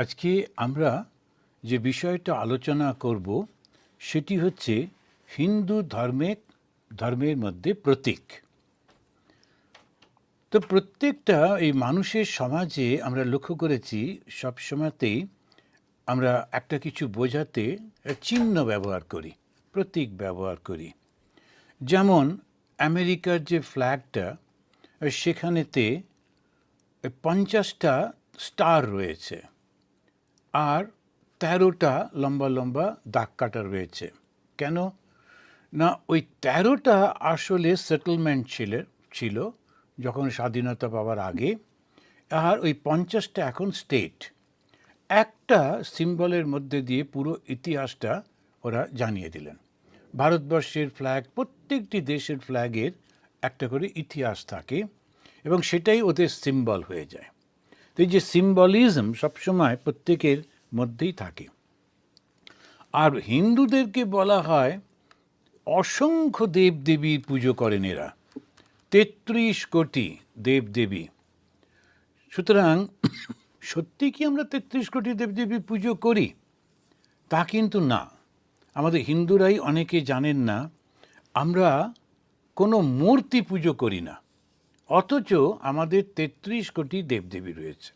আজকে আমরা যে বিষয়টা আলোচনা করব, সেটি হচ্ছে হিন্দু ধর্মের ধর্মের মধ্যে প্রতীক। তো প্রত্যেকটা এই মানুষের সমাজে আমরা লক্ষ্য করেছি সবসময়তেই আমরা একটা কিছু বোঝাতে চিহ্ন ব্যবহার করি, প্রতীক ব্যবহার করি। যেমন আমেরিকার যে ফ্ল্যাগটা, সেখানেতে পঞ্চাশটা স্টার রয়েছে। আর তেরোটা লম্বা লম্বা দাগ কাটা রয়েছে। কেন? না, ওই তেরোটা আসলে সেটেলমেন্ট ছিল ছিল যখন স্বাধীনতা পাওয়ার আগে। আর ওই পঞ্চাশটা এখন স্টেট একটা সিম্বলের মধ্যে দিয়ে পুরো ইতিহাসটা ওরা জানিয়ে দিলেন। ভারতবর্ষের ফ্ল্যাগ প্রত্যেকটি দেশের ফ্ল্যাগের একটা করে ইতিহাস থাকে এবং সেটাই ওদের সিম্বল হয়ে যায়। তো এই যে সিম্বলিজম সবসময় প্রত্যেকের মধ্যেই থাকে। আর হিন্দুদেরকে বলা হয়, অসংখ্য দেবদেবীর পুজো করেন এরা। তেত্রিশ কোটি দেবদেবী। সুতরাং সত্যি কি আমরা তেত্রিশ কোটি দেবদেবী পুজো করি? তা কিন্তু না। আমাদের হিন্দুরাই অনেকে জানেন না, আমরা কোনো মূর্তি পুজো করি না। অথচ আমাদের তেত্রিশ কোটি দেবদেবী রয়েছে।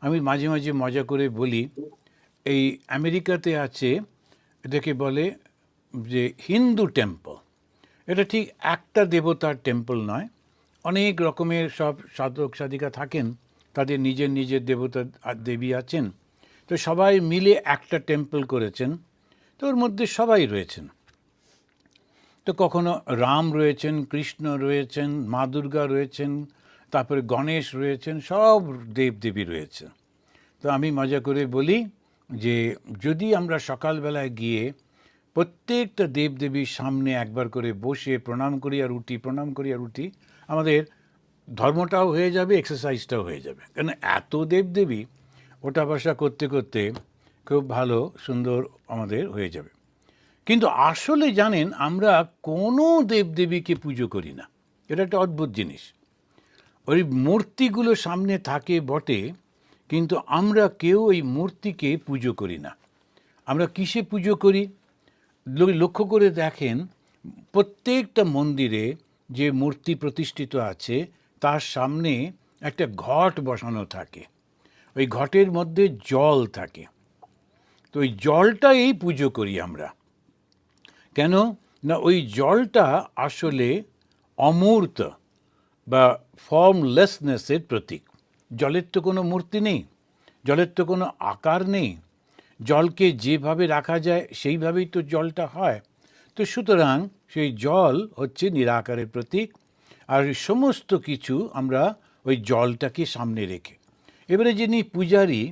আমি মাঝে মাঝে মজা করে বলি, এই আমেরিকাতে আছে, এটাকে বলে যে হিন্দু টেম্পল। এটা ঠিক একটা দেবতার টেম্পল নয়। অনেক রকমের সব সাধক সাধিকা থাকেন, তাদের নিজের নিজের দেবতা দেবী আছেন। তো সবাই মিলে একটা টেম্পল করেছেন, তো ওর মধ্যে সবাই রয়েছেন। তো কখনো রাম রয়েছেন, কৃষ্ণ রয়েছেন, মা দুর্গা রয়েছেন, তারপরে গণেশ রয়েছেন, সব দেবদেবী রয়েছে। তো আমি মজা করে বলি যে যদি আমরা সকালবেলায় গিয়ে প্রত্যেকটা দেবদেবীর সামনে একবার করে বসে প্রণাম করি আর উঠি, প্রণাম করি আর উঠি, আমাদের ধর্মটাও হয়ে যাবে এক্সারসাইজটাও হয়ে যাবে। কেন এত দেবদেবী ওটা বসা করতে করতে খুব ভালো, সুন্দর আমাদের হয়ে যাবে। কিন্তু আসলে জানেন, আমরা কোনো দেবদেবীকে পুজো করি না। এটা একটা অদ্ভুত জিনিস। ওই মূর্তিগুলো সামনে থাকে বটে, কিন্তু আমরা কেউ ওই মূর্তিকে পুজো করি না। আমরা কিসে পুজো করি? লক্ষ্য করে দেখেন, প্রত্যেকটা মন্দিরে যে মূর্তি প্রতিষ্ঠিত আছে, তার সামনে একটা ঘট বসানো থাকে। ওই ঘটের মধ্যে জল থাকে। তো ওই জলটাই পুজো করি আমরা। কেন? না, ওই জলটা আসলে অমূর্ত বা ফর্মলেসনেসের প্রতীক। জলের তো কোনো মূর্তি নেই, জলের তো কোনো আকার নেই। জলকে যেভাবে রাখা যায়, সেইভাবেই তো জলটা হয়। তো সুতরাং সেই জল হচ্ছে নিরাকারের প্রতীক, আর সমস্ত কিছু আমরা ওই জলটাকে সামনে রেখে। এবারে যিনি পূজারী,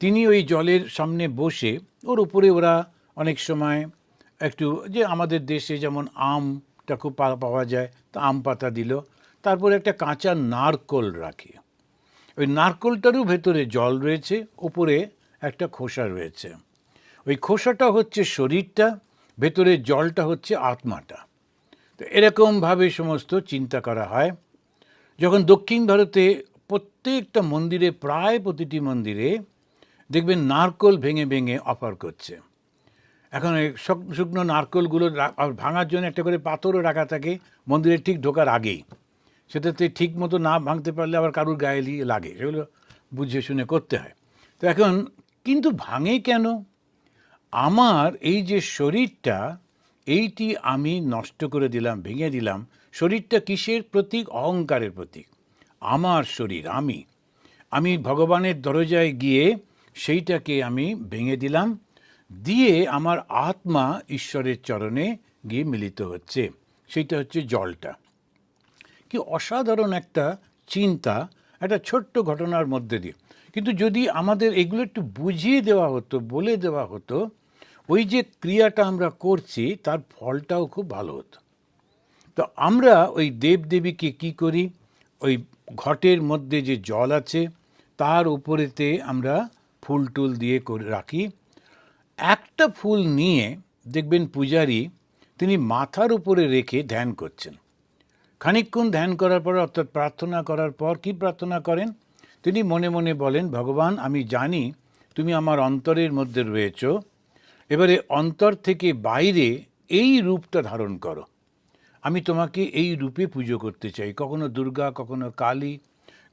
তিনি ওই জলের সামনে বসে, ওর উপরে ওরা অনেক সময় একটু যে আমাদের দেশে যেমন আমটা খুব পাওয়া যায়, তা আম পাতা দিল। তারপরে একটা কাঁচা নারকোল রাখে। ওই নারকোলটারও ভেতরে জল রয়েছে উপরে একটা খোসা রয়েছে। ওই খোসাটা হচ্ছে শরীরটা, ভেতরে জলটা হচ্ছে আত্মাটা। তো এরকমভাবে সমস্ত চিন্তা করা হয়। যখন দক্ষিণ ভারতে প্রত্যেকটা মন্দিরে, প্রায় প্রতিটি মন্দিরে দেখবেন নারকোল ভেঙে ভেঙে অফার করছে। এখন শুকনো নারকোলগুলো ভাঙার জন্য একটা করে পাথরও রাখা থাকে মন্দিরের ঠিক ঢোকার আগেই। সেটাতে ঠিক মতো না ভাঙতে পারলে আবার কারুর গায়ে লাগে, সেগুলো বুঝে শুনে করতে হয়। তো এখন কিন্তু ভাঙে কেন? আমার এই যে শরীরটা, এইটি আমি নষ্ট করে দিলাম, ভেঙে দিলাম, শরীরটা কিসের প্রতীক? অহংকারের প্রতীক। আমার শরীর, আমি। আমি ভগবানের দরজায় গিয়ে সেইটাকে আমি ভেঙে দিলাম দিয়ে আমার আত্মা ঈশ্বরের চরণে গিয়ে মিলিত হচ্ছে। সেইটা হচ্ছে জলটা। কি অসাধারণ একটা চিন্তা, একটা ছোট্ট ঘটনার মধ্যে দিয়ে। কিন্তু যদি আমাদের এগুলো একটু বুঝিয়ে দেওয়া হতো, বলে দেওয়া হতো, ওই যে ক্রিয়াটা আমরা করছি, তার ফলটাও খুব ভালো হতো। তো আমরা ওই দেবদেবীকে কি করি? ওই ঘটের মধ্যে যে জল আছে, তার উপরেতে আমরা ফুল টুল দিয়ে করে রাখি। একটা ফুল নিয়ে দেখবেন পূজারী তিনি মাথার উপরে রেখে ধ্যান করছেন। খানিকক্ষণ ধ্যান করার পর, অর্থাৎ প্রার্থনা করার পর কি প্রার্থনা করেন? তিনি মনে মনে বলেন, ভগবান, আমি জানি তুমি আমার অন্তরের মধ্যে রয়েছো। এবারে অন্তর থেকে বাইরে এই রূপটা ধারণ করো। আমি তোমাকে এই রূপে পুজো করতে চাই। কখনো দুর্গা, কখনো কালী,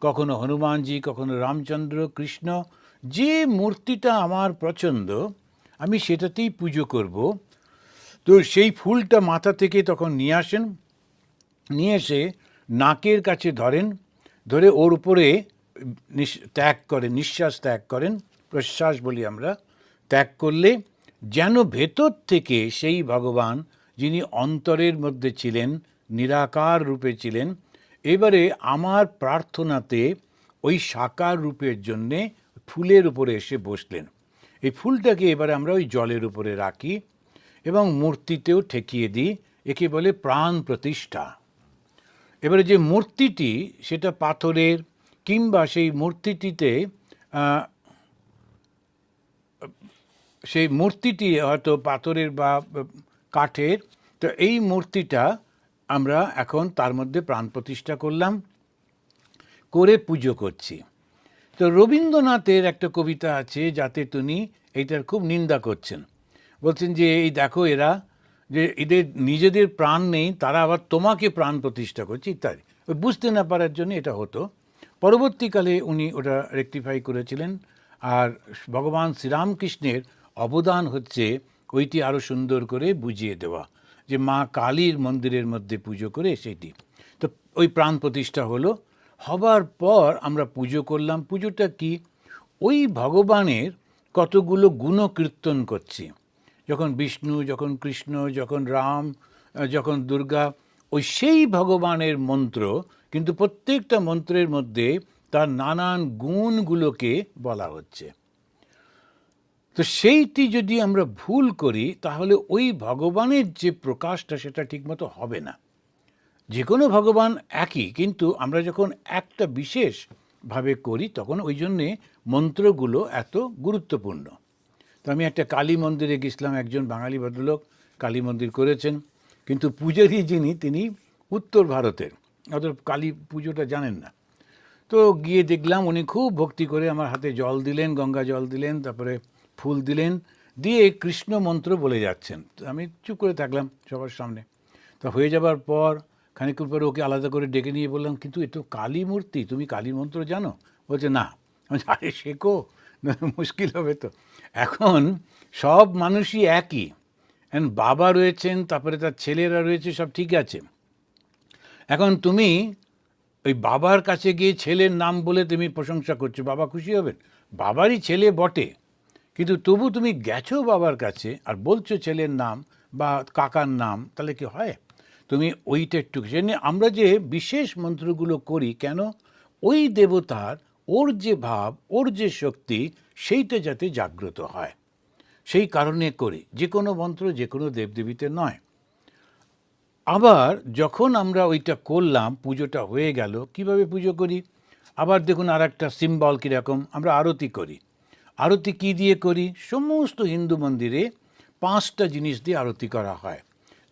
কখনো হনুমানজি, কখনো রামচন্দ্র, কৃষ্ণ, যে মূর্তিটা আমার পছন্দ আমি সেটাতেই পুজো করব। তো সেই ফুলটা মাথা থেকে তখন নিয়ে আসেন। নিয়ে এসে নাকের কাছে ধরেন। ধরে ওর উপরে ত্যাগ করেন, নিঃশ্বাস ত্যাগ করেন। প্রশ্বাস বলি আমরা। ত্যাগ করলে যেন ভেতর থেকে সেই ভগবান, যিনি অন্তরের মধ্যে ছিলেন, নিরাকার রূপে ছিলেন, এবারে আমার প্রার্থনাতে ওই সাকার রূপের জন্যে ফুলের উপরে এসে বসলেন। এই ফুলটাকে এবারে আমরা ওই জলের উপরে রাখি এবং মূর্তিতেও ঠেকিয়ে দিই, একে বলে প্রাণ প্রতিষ্ঠা। এবারে যে মূর্তিটি, সেটা পাথরের কিংবা সেই মূর্তিটিতে সেই মূর্তিটি হয়তো পাথরের বা কাঠের, তো এই মূর্তিটা আমরা এখন তার মধ্যে প্রাণ প্রতিষ্ঠা করলাম, করে পুজো করছি। তো রবীন্দ্রনাথের একটা কবিতা আছে, যাতে তিনি এইটার খুব নিন্দা করছেন। বলছেন যে, এই দেখো এরা, যে এদের নিজেদের প্রাণ নেই, তারা আবার তোমাকে প্রাণ প্রতিষ্ঠা করছে, ইত্যাদি। বুঝতে না পারার জন্য এটা হতো। পরবর্তীকালে উনি ওটা রেকটিফাই করেছিলেন, আর ভগবান শ্রীরামকৃষ্ণের অবদান হচ্ছে ওইটি আরও সুন্দর করে বুঝিয়ে দেওয়া, যে মা কালীর মন্দিরের মধ্যে পুজো করে সেটি। তো ওই প্রাণ প্রতিষ্ঠা হলো হবার পর আমরা পুজো করলাম। পুজোটা কি? ওই ভগবানের কতগুলো গুণকীর্তন করছি। যখন বিষ্ণু, যখন কৃষ্ণ, যখন রাম যখন দুর্গা, ওই সেই ভগবানের মন্ত্র কিন্তু প্রত্যেকটা মন্ত্রের মধ্যে তার নানান গুণগুলোকে বলা হচ্ছে। তো সেইটি যদি আমরা ভুল করি, তাহলে ওই ভগবানের যে প্রকাশটা, সেটা ঠিকমতো হবে না। যে কোনো ভগবান একই, কিন্তু আমরা যখন একটা বিশেষ ভাবে করি, তখন ওই জন্যে মন্ত্রগুলো এত গুরুত্বপূর্ণ। তো আমি একটা কালী মন্দিরে গেছিলাম, একজন বাঙালি ভদ্রলোক কালী মন্দির করেছেন, কিন্তু পূজারী যিনি, তিনি উত্তর ভারতের। অত কালী পুজোটা জানেন না। তো গিয়ে দেখলাম উনি খুব ভক্তি করে আমার হাতে জল দিলেন, গঙ্গা জল দিলেন, তারপরে ফুল দিলেন, দিয়ে কৃষ্ণ মন্ত্র বলে যাচ্ছেন। আমি চুপ করে থাকলাম সবার সামনে। তা হয়ে যাবার পর খানিকক্ষণ পরে ওকে আলাদা করে ডেকে নিয়ে বললাম, কিন্তু এ তো কালী মূর্তি, তুমি কালী মন্ত্র জানো? বলছে, না। আরে শেখো মুশকিল হবে তো। এখন সব মানুষই একই। বাবা রয়েছেন, তারপরে তার ছেলেরা রয়েছে, সব ঠিক আছে। এখন তুমি ওই বাবার কাছে গিয়ে ছেলের নাম বলে তুমি প্রশংসা করছ, বাবা খুশি হবেন? বাবারই ছেলে বটে। কিন্তু তবু তুমি গেছো বাবার কাছে আর বলছো ছেলের নাম বা কাকার নাম, তাহলে কি হয়? তুমি ওইটা একটু জেনে আমরা যে বিশেষ মন্ত্রগুলো করি, কেন? ওই দেবতার ওর যে ভাব, ওর যে শক্তি, সেইটা যাতে জাগ্রত হয়। সেই কারণে করি, যে কোনো মন্ত্র যে কোনো দেবদেবীতে নয়। আবার যখন আমরা ওইটা করলাম, পুজোটা হয়ে গেল, কীভাবে পুজো করি? আবার দেখুন আর একটা সিম্বল কীরকম, আমরা আরতি করি। আরতি কি দিয়ে করি? সমস্ত হিন্দু মন্দিরে পাঁচটা জিনিস দিয়ে আরতি করা হয়।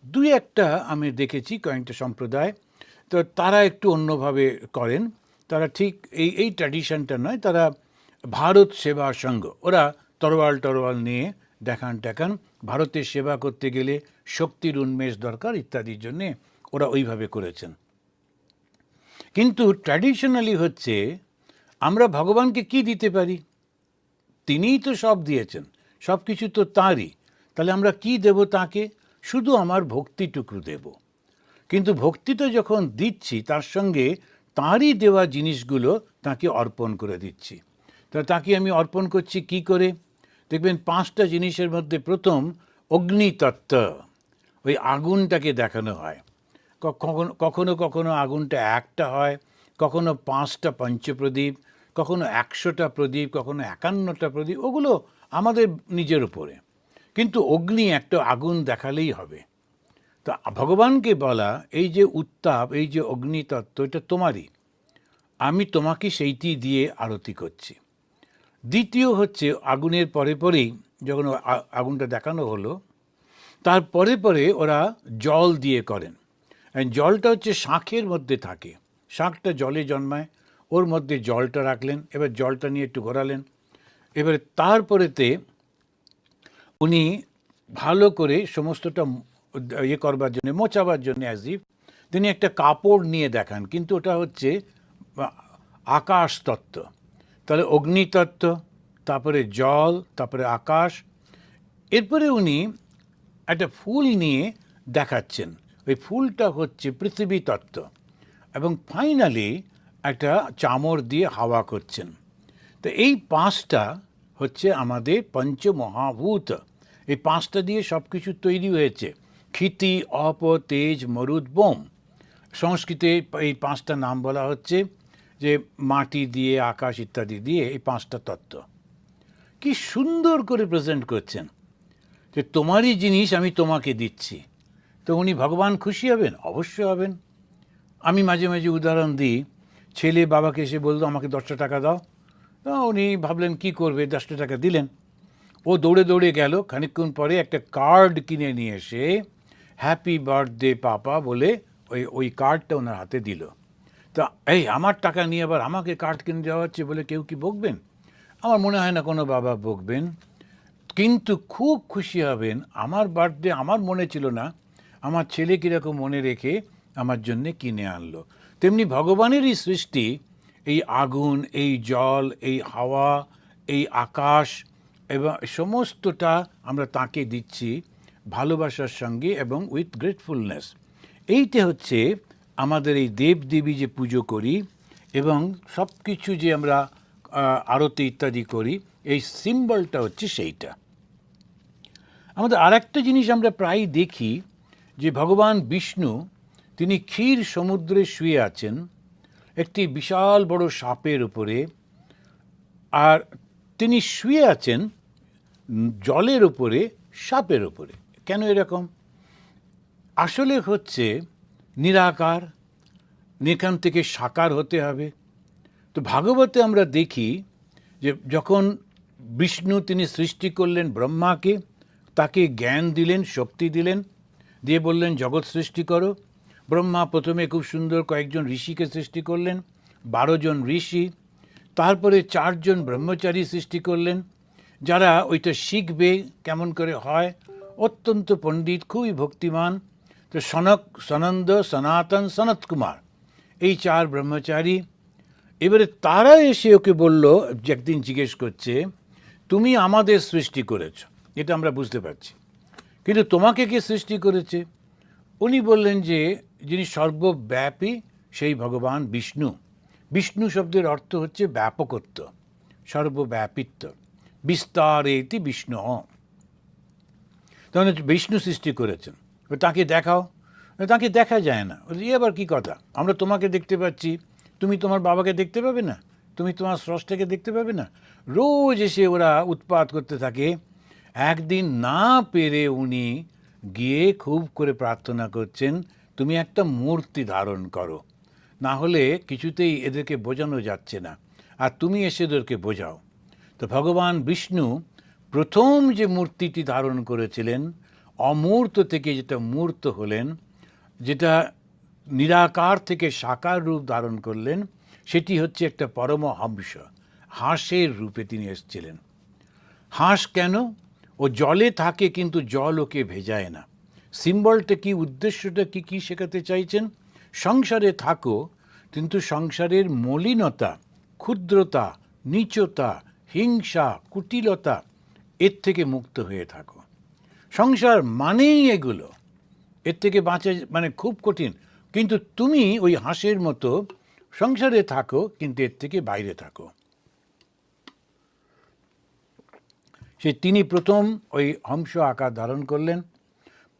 দুই একটা আমি দেখেছি কয়েকটা সম্প্রদায়। তো তারা একটু অন্যভাবে করেন। তারা ঠিক এই এই ট্র্যাডিশনটা নয়, তারা ভারত সেবা সংঘ। ওরা তরোয়াল টরোয়াল নিয়ে দেখান টেকান, ভারতের সেবা করতে গেলে শক্তির উন্মেষ দরকার ইত্যাদির জন্যে ওরা ওইভাবে করেছেন। কিন্তু ট্র্যাডিশনালি হচ্ছে, আমরা ভগবানকে কি দিতে পারি? তিনিই তো সব দিয়েছেন সব কিছু তো তাঁরই। তাহলে আমরা কি দেব তাকে? শুধু আমার ভক্তিটুকু দেব। কিন্তু ভক্তিটা যখন দিচ্ছি, তার সঙ্গে তাঁরই দেওয়া জিনিসগুলো তাকে অর্পণ করে দিচ্ছি। তা তাকে আমি অর্পণ করছি কি করে? দেখবেন পাঁচটা জিনিসের মধ্যে প্রথম অগ্নিতত্ত্ব, ওই আগুনটাকে দেখানো হয়। কখনো কখনো কখনো আগুনটা একটা হয়, কখনো পাঁচটা পঞ্চপ্রদীপ, কখনো একশোটা প্রদীপ, কখনো একান্নটা প্রদীপ, ওগুলো আমাদের নিজের উপরে। কিন্তু অগ্নি একটা আগুন দেখালেই হবে। তা ভগবানকে বলা, এই যে উত্তাপ, এই যে অগ্নিতত্ত্ব, এটা তোমারই। আমি তোমাকে সেইটি দিয়ে আরতি করছি। দ্বিতীয় হচ্ছে, আগুনের পরে পরেই যখন আগুনটা দেখানো হলো, তার পরে পরে ওরা জল দিয়ে করেন। জলটা হচ্ছে শাঁখের মধ্যে থাকে। শাঁখটা জলে জন্মায়, ওর মধ্যে জলটা রাখলেন, এবার জলটা নিয়ে একটু ঘোরালেন। এবারে তারপরেতে উনি ভালো করে সমস্তটা ইয়ে করবার জন্য মোচাবার জন্য অ্যাজ ইফ তিনি একটা কাপড় নিয়ে দেখান। কিন্তু ওটা হচ্ছে আকাশ তত্ত্ব। তাহলে অগ্নিতত্ত্ব তারপরে জল, তারপরে আকাশ। এরপরে উনি একটা ফুল নিয়ে দেখাচ্ছেন। ওই ফুলটা হচ্ছে পৃথিবী তত্ত্ব। এবং ফাইনালি একটা চামর দিয়ে হাওয়া করছেন। তো এই পাঁচটা হচ্ছে আমাদের পঞ্চমহাভূত। এই পাঁচটা দিয়ে সব কিছু তৈরি হয়েছে। ক্ষিতি, অপ, তেজ, মরুদ, বোম। সংস্কৃতে এই পাঁচটা নাম বলা হচ্ছে যে মাটি দিয়ে, আকাশ ইত্যাদি দিয়ে এই পাঁচটা তত্ত্ব। কি সুন্দর করে প্রেজেন্ট করছেন যে তোমারই জিনিস আমি তোমাকে দিচ্ছি। তো উনি ভগবান খুশি হবেন? অবশ্যই হবেন। আমি মাঝে মাঝে উদাহরণ দিই, ছেলে বাবাকে এসে বলল, আমাকে দশটা টাকা দাও। উনি ভাবলেন, কি করবে? দশটা টাকা দিলেন। ও দৌড়ে দৌড়ে গেল। খানিকক্ষণ পরে একটা কার্ড কিনে নিয়ে এসে হ্যাপি বার্থডে পাপা বলে ওই ওই কার্ডটা ওনার হাতে দিল। তা, এই, আমার টাকা নিয়ে আবার আমাকে কার্ড কিনে দেওয়া হচ্ছে বলে কেউ কি বকবেন? আমার মনে হয় না কোনো বাবা বকবেন। কিন্তু খুব খুশি হবেন, আমার বার্থডে আমার মনে ছিল না, আমার ছেলে কীরকম মনে রেখে আমার জন্যে কিনে আনলো। তেমনি ভগবানেরই সৃষ্টি, এই আগুন, এই জল, এই হাওয়া, এই আকাশ এবং সমস্তটা আমরা তাকে দিচ্ছি ভালোবাসার সঙ্গে এবং উইথ গ্রেটফুলনেস এইটা হচ্ছে আমাদের এই দেবদেবী যে পুজো করি এবং সব কিছু যে আমরা আরতি ইত্যাদি করি, এই সিম্বলটা হচ্ছে সেইটা। আমাদের আর একটা জিনিস আমরা প্রায় দেখি যে ভগবান বিষ্ণু, তিনি ক্ষীর সমুদ্রে শুয়ে আছেন, একটি বিশাল বড় সাপের উপরে, আর তিনি শুয়ে আছেন জলের উপরে, সাপের উপরে। কেন এরকম? আসলে হচ্ছে নিরাকার এখান থেকে সাকার হতে হবে। তো ভাগবতে আমরা দেখি যে যখন বিষ্ণু তিনি সৃষ্টি করলেন ব্রহ্মাকে, তাকে জ্ঞান দিলেন, শক্তি দিলেন, দিয়ে বললেন, জগৎ সৃষ্টি করো। ব্রহ্মা প্রথমে খুব সুন্দর কয়েকজন ঋষিকে সৃষ্টি করলেন, বারো জন ঋষি, তারপরে চারজন ব্রহ্মচারী সৃষ্টি করলেন যারা ওইটা শিখবে কেমন করে হয়, অত্যন্ত পণ্ডিত, খুবই ভক্তিমান। তো সনক, সনন্দ, সনাতন সনত কুমার, এই চার ব্রহ্মচারী। এবারে তারা এসে ওকে বলল, যে একদিন জিজ্ঞেস করছে, তুমি আমাদের সৃষ্টি করেছ। এটা আমরা বুঝতে পারছি। কিন্তু তোমাকে কে সৃষ্টি করেছে? উনি বললেন যে, যিনি সর্বব্যাপী, সেই ভগবান বিষ্ণু। বিষ্ণু শব্দের অর্থ হচ্ছে ব্যাপকত্ব, সর্বব্যাপিত্ব। বিস্তারেতি বিষ্ণু। তখন বিষ্ণু সৃষ্টি করেছেন। তাকে দেখাও। তাকে দেখা যায় না। এ আবার কি কথা? আমরা তোমাকে দেখতে পাচ্ছি। তুমি তোমার বাবাকে দেখতে পাবে না? তুমি তোমার স্রষ্টাকে দেখতে পাবে না? রোজ এসে ওরা উৎপাত করতে থাকে। একদিন না পেরে উনি গিয়ে খুব করে প্রার্থনা করছেন, তুমি একটা মূর্তি ধারণ করো। না হলে কিছুতেই এদেরকে বোঝানো যাচ্ছে না। আর তুমি এসে এদেরকে বোঝাও। তো ভগবান বিষ্ণু প্রথম যে মূর্তিটি ধারণ করেছিলেন, অমূর্ত থেকে যেটা মূর্ত হলেন, যেটা নিরাকার থেকে সাকার রূপ ধারণ করলেন, সেটি হচ্ছে একটা পরমহংস হাঁসের রূপে তিনি এসেছিলেন। হাঁস কেন? ও জলে থাকে কিন্তু জল ওকে ভেজায় না। সিম্বলটা কি, উদ্দেশ্যটা কি কি শেখাতে চাইছেন? সংসারে থাকো, কিন্তু সংসারের মলিনতা, ক্ষুদ্রতা, নীচতা হিংসা, কুটিলতা, এর থেকে মুক্ত হয়ে থাকো। সংসার মানেই এগুলো। এর থেকে বাঁচা মানে খুব কঠিন। কিন্তু তুমি ওই হাঁসের মতো সংসারে থাকো, কিন্তু এর থেকে বাইরে থাকো। সে তিনি প্রথম ওই হংস আকার ধারণ করলেন।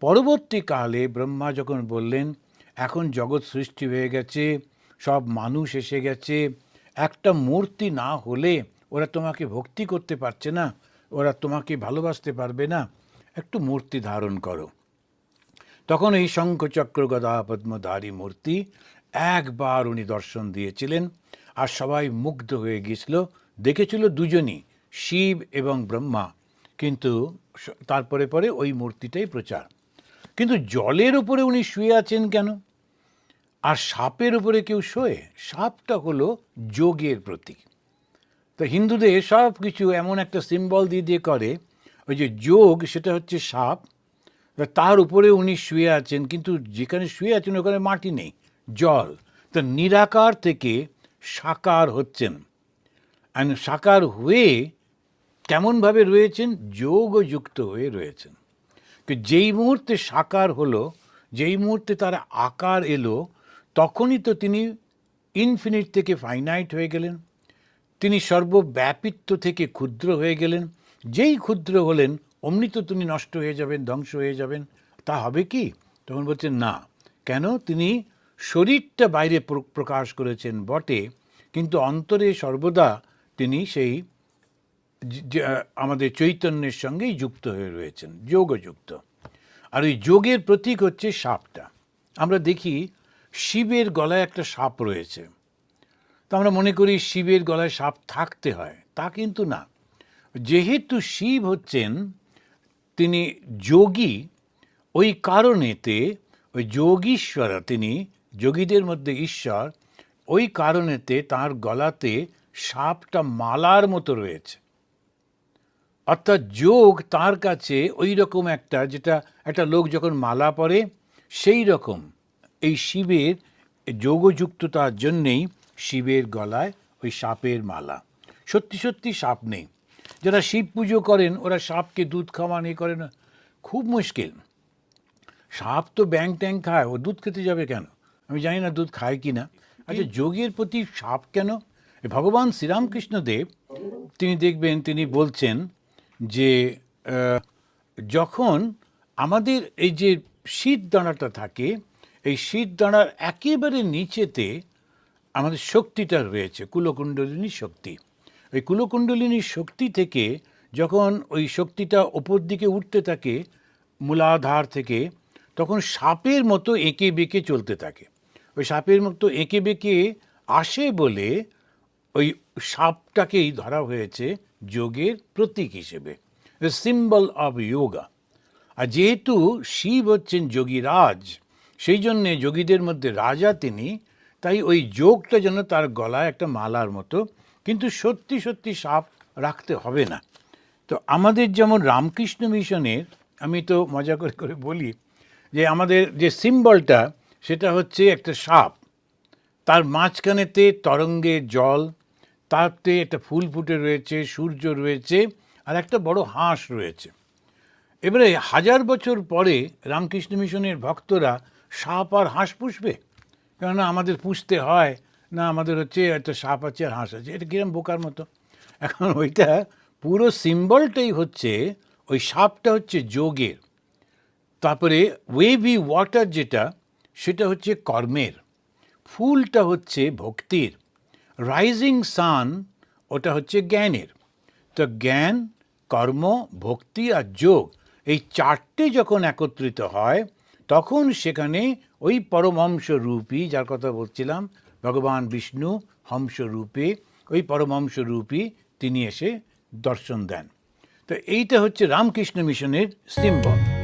পরবর্তীকালে ব্রহ্মা যখন বললেন, এখন জগৎ সৃষ্টি হয়ে গেছে, সব মানুষ এসে গেছে, একটা মূর্তি না হলে ওরা তোমাকে ভক্তি করতে পারছে না, ওরা তোমাকে ভালোবাসতে পারবে না। একটু মূর্তি ধারণ করো। তখন এই শঙ্খচক্র গদা পদ্মধারী মূর্তি একবার উনি দর্শন দিয়েছিলেন আর সবাই মুগ্ধ হয়ে গিয়েছিল। দেখেছিল দুজনই, শিব এবং ব্রহ্মা। কিন্তু তারপরে পরে ওই মূর্তিটাই প্রচার। কিন্তু জলের উপরে উনি শুয়ে আছেন কেন? আর সাপের উপরে কেউ শোয়ে? সাপটা হলো যোগের প্রতীক। তো হিন্দুদের সব কিছু এমন একটা সিম্বল দিয়ে দিয়ে করে, ওই যে যোগ সেটা হচ্ছে সাপ তার উপরে উনি শুয়ে আছেন, কিন্তু যেখানে শুয়ে আছেন ওখানে মাটি নেই, জল। তো নিরাকার থেকে সাকার হচ্ছেন। অ্যান্ড সাকার হয়ে কেমনভাবে রয়েছেন? যোগযুক্ত হয়ে রয়েছেন। যেই মুহূর্তে সাকার হলো, যেই মুহূর্তে তার আকার এলো, তখনই তো তিনি ইনফিনিট থেকে ফাইনাইট হয়ে গেলেন। তিনি সর্বব্যাপিত্ব থেকে ক্ষুদ্র হয়ে গেলেন। যেই ক্ষুদ্র হলেন, অমনি তো তিনি নষ্ট হয়ে যাবেন, ধ্বংস হয়ে যাবেন। তা হবে কি? তখন বলছেন, না। কেন? তিনি শরীরটা বাইরে প্র- প্রকাশ করেছেন বটে, কিন্তু অন্তরে সর্বদা তিনি সেই আমাদের চৈতন্যের সঙ্গেই যুক্ত হয়ে রয়েছেন, যোগযুক্ত। আর ওই যোগের প্রতীক হচ্ছে সাপটা। আমরা দেখি শিবের গলায় একটা সাপ রয়েছে। তো আমরা মনে করি শিবের গলায় সাপ থাকতে হয়। তা কিন্তু না। যেহেতু শিব হচ্ছেন, তিনি যোগী, ওই কারণেতে ওই যোগীশ্বর, তিনি যোগীদের মধ্যে ঈশ্বর, ওই কারণেতে তার গলাতে সাপটা মালার মতো রয়েছে। অর্থাৎ যোগ তার কাছে ওই রকম একটা, যেটা একটা লোক যখন মালা পরে, সেই রকম। এই শিবের যোগযুক্ততার জন্যেই শিবের গলায় ওই সাপের মালা। সত্যি সত্যি সাপ নেই। যারা শিব পুজো করেন, ওরা সাপকে দুধ খাওয়া নিয়ে করে না খুব মুশকিল। সাপ তো ব্যাং ট্যাং খায়, ও দুধ খেতে যাবে কেন? আমি জানি না দুধ খায় কি না আচ্ছা যোগের প্রতি সাপ কেন? ভগবান শ্রীরামকৃষ্ণদেব তিনি দেখবেন, তিনি বলছেন যে যখন আমাদের এই যে শীত দাঁড়াটা থাকে, এই শীত দাঁড়ার একেবারে নিচেতে আমাদের শক্তিটা রয়েছে কুলকুণ্ডলিনী শক্তি। ওই কুলকুণ্ডলিনী শক্তি থেকে যখন ওই শক্তিটা ওপর দিকে উঠতে থাকে, মূলাধার থেকে, তখন সাপের মতো এঁকে বেঁকে চলতে থাকে। ওই সাপের মতো এঁকে বেঁকে আসে বলে ওই সাপটাকেই ধরা হয়েছে যোগের প্রতীক হিসেবে সিম্বল অফ যোগা আর যেহেতু শিব হচ্ছেন যোগীরাজ, সেই জন্যে যোগীদের মধ্যে রাজা তিনি তাই ওই যোগটা যেন তার গলায় একটা মালার মতো, কিন্তু সত্যি সত্যি সাপ রাখতে হবে না। তো আমাদের যেমন রামকৃষ্ণ মিশনের, আমি তো মজা করে করে বলি, যে আমাদের যে সিম্বলটা, সেটা হচ্ছে একটা সাপ। তার মাঝখানেতে তরঙ্গে জল, তাতে একটা ফুল ফুটে রয়েছে, সূর্য রয়েছে, আর একটা বড় হাঁস রয়েছে। এবারে হাজার বছর পরে রামকৃষ্ণ মিশনের ভক্তরা সাপ আর হাঁস পুষবে? কেননা আমাদের পুষতে হয়, না আমাদের হচ্ছে একটা সাপ আছে আর হাঁস আছে, এটা কিরম বোকার মতো? এখন ওইটা পুরো সিম্বলটাই হচ্ছে ওই সাপটা হচ্ছে যোগের, তারপরে ওয়েভি ওয়াটার যেটা, সেটা হচ্ছে কর্মের, ফুলটা হচ্ছে ভক্তির রাইজিং সান ওটা হচ্ছে জ্ঞানের, তো জ্ঞান, কর্ম, ভক্তি আর যোগ এই চারটে যখন একত্রিত হয় তখন সেখানে ওই পরমহংস রূপী যার কথা বলছিলাম, ভগবান বিষ্ণু হংসরূপে, ওই পরমহংস রূপী তিনি এসে দর্শন দেন। তো এইটা হচ্ছে রামকৃষ্ণ মিশনের সিম্বল।